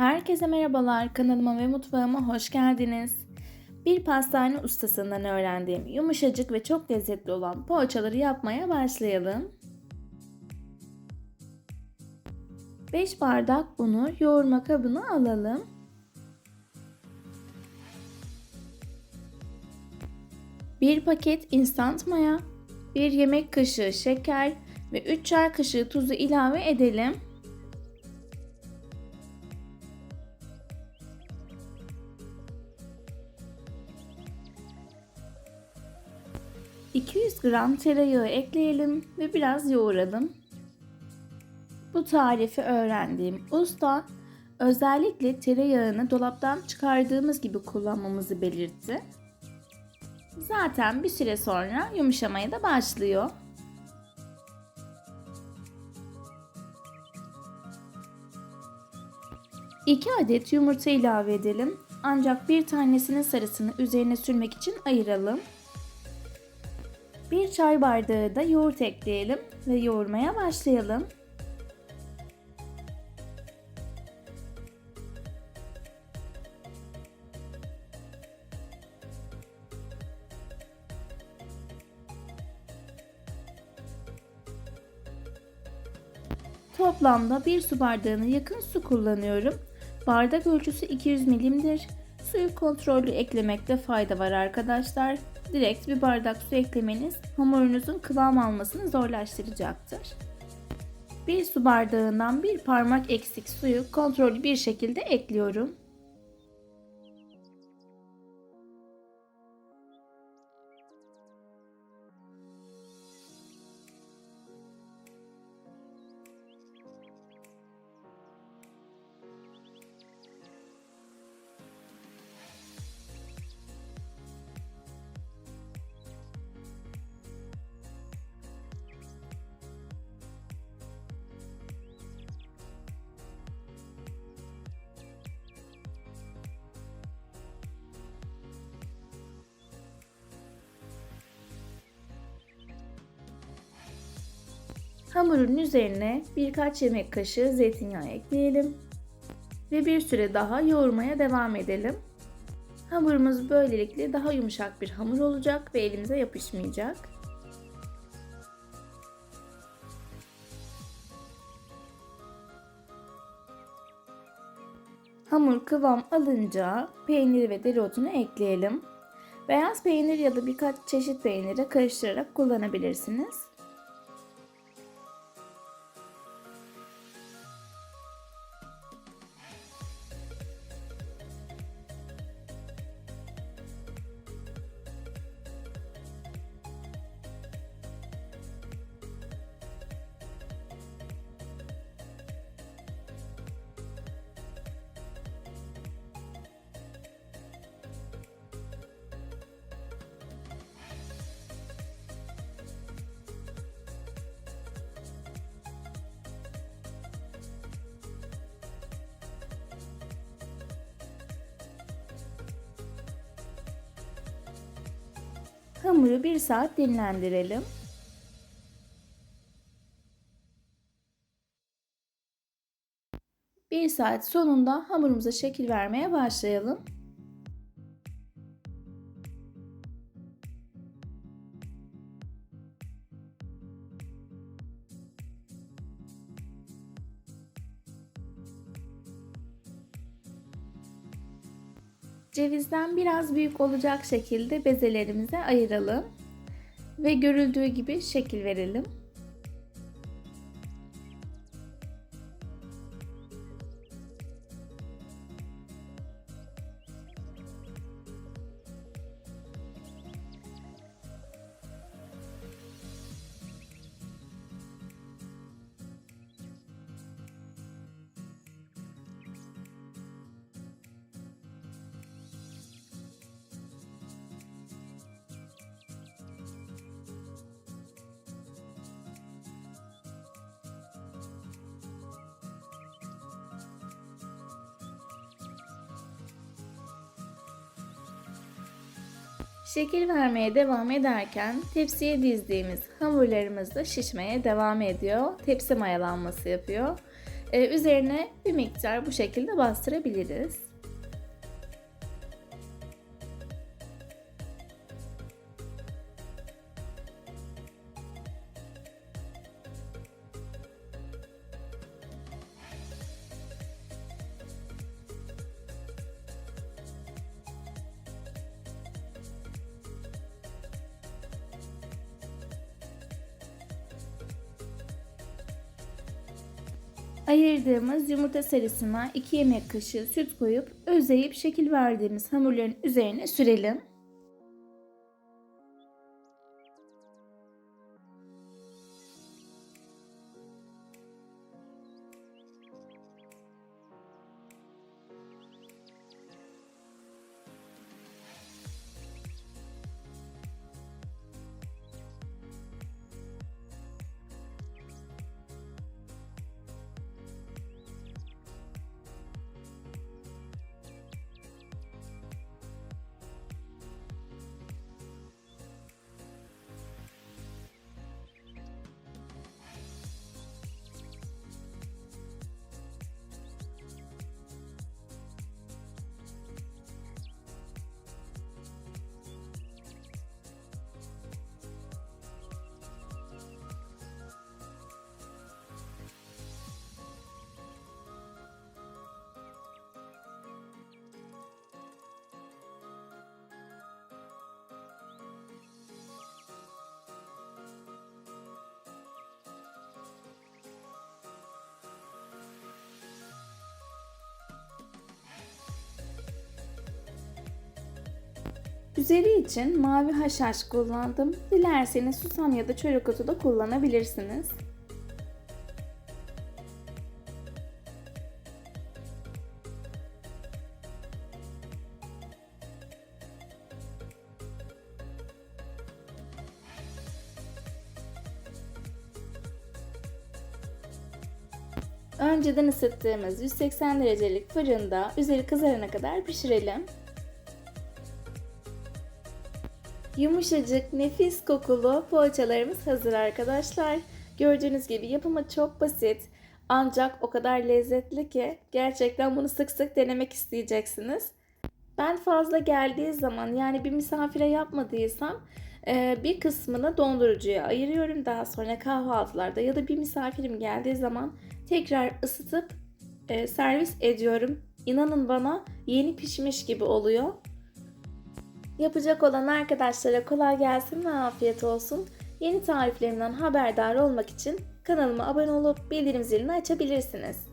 Herkese merhabalar, kanalıma ve mutfağıma hoş geldiniz. Bir pastane ustasından öğrendiğim yumuşacık ve çok lezzetli olan poğaçaları yapmaya başlayalım. 5 bardak unu yoğurma kabına alalım. Bir paket instant maya, bir yemek kaşığı şeker ve 3 çay kaşığı tuzu ilave edelim. 200 gram tereyağı ekleyelim ve biraz yoğuralım. Bu tarifi öğrendiğim usta özellikle tereyağını dolaptan çıkardığımız gibi kullanmamızı belirtti. Zaten bir süre sonra yumuşamaya da başlıyor. İki adet yumurta ilave edelim. Ancak bir tanesinin sarısını üzerine sürmek için ayıralım. Bir çay bardağı da yoğurt ekleyelim ve yoğurmaya başlayalım. Toplamda bir su bardağına yakın su kullanıyorum. Bardak ölçüsü 200 milimdir. Suyu kontrollü eklemekte fayda var arkadaşlar. Direkt bir bardak su eklemeniz hamurunuzun kıvam almasını zorlaştıracaktır. Bir su bardağından bir parmak eksik suyu kontrollü bir şekilde ekliyorum. Hamurun üzerine birkaç yemek kaşığı zeytinyağı ekleyelim ve bir süre daha yoğurmaya devam edelim. Hamurumuz böylelikle daha yumuşak bir hamur olacak ve elimize yapışmayacak. Hamur kıvam alınca peyniri ve dereotunu ekleyelim. Beyaz peynir ya da birkaç çeşit peyniri karıştırarak kullanabilirsiniz. Hamuru bir saat dinlendirelim. Bir saat sonunda hamurumuza şekil vermeye başlayalım. Cevizden biraz büyük olacak şekilde bezelerimize ayıralım ve görüldüğü gibi şekil verelim. Şekil vermeye devam ederken tepsiye dizdiğimiz hamurlarımız da şişmeye devam ediyor. Tepsi mayalanması yapıyor. Ee, üzerine bir miktar bu şekilde bastırabiliriz. Ayırdığımız yumurta sarısına 2 yemek kaşığı süt koyup özleyip şekil verdiğimiz hamurların üzerine sürelim. Üzeri için mavi haşhaş kullandım. Dilerseniz susam ya da çörek otu da kullanabilirsiniz. Önceden ısıttığımız 180 derecelik fırında üzeri kızarana kadar pişirelim. Yumuşacık, nefis kokulu poğaçalarımız hazır arkadaşlar. Gördüğünüz gibi yapımı çok basit. Ancak o kadar lezzetli ki gerçekten bunu sık sık denemek isteyeceksiniz. Ben fazla geldiği zaman yani bir misafire yapmadıysam e, bir kısmını dondurucuya ayırıyorum. Daha sonra kahvaltılarda ya da bir misafirim geldiği zaman tekrar ısıtıp e, servis ediyorum. İnanın bana yeni pişmiş gibi oluyor. Yapacak olan arkadaşlara kolay gelsin ve afiyet olsun. Yeni tariflerimden haberdar olmak için kanalıma abone olup bildirim zilini açabilirsiniz.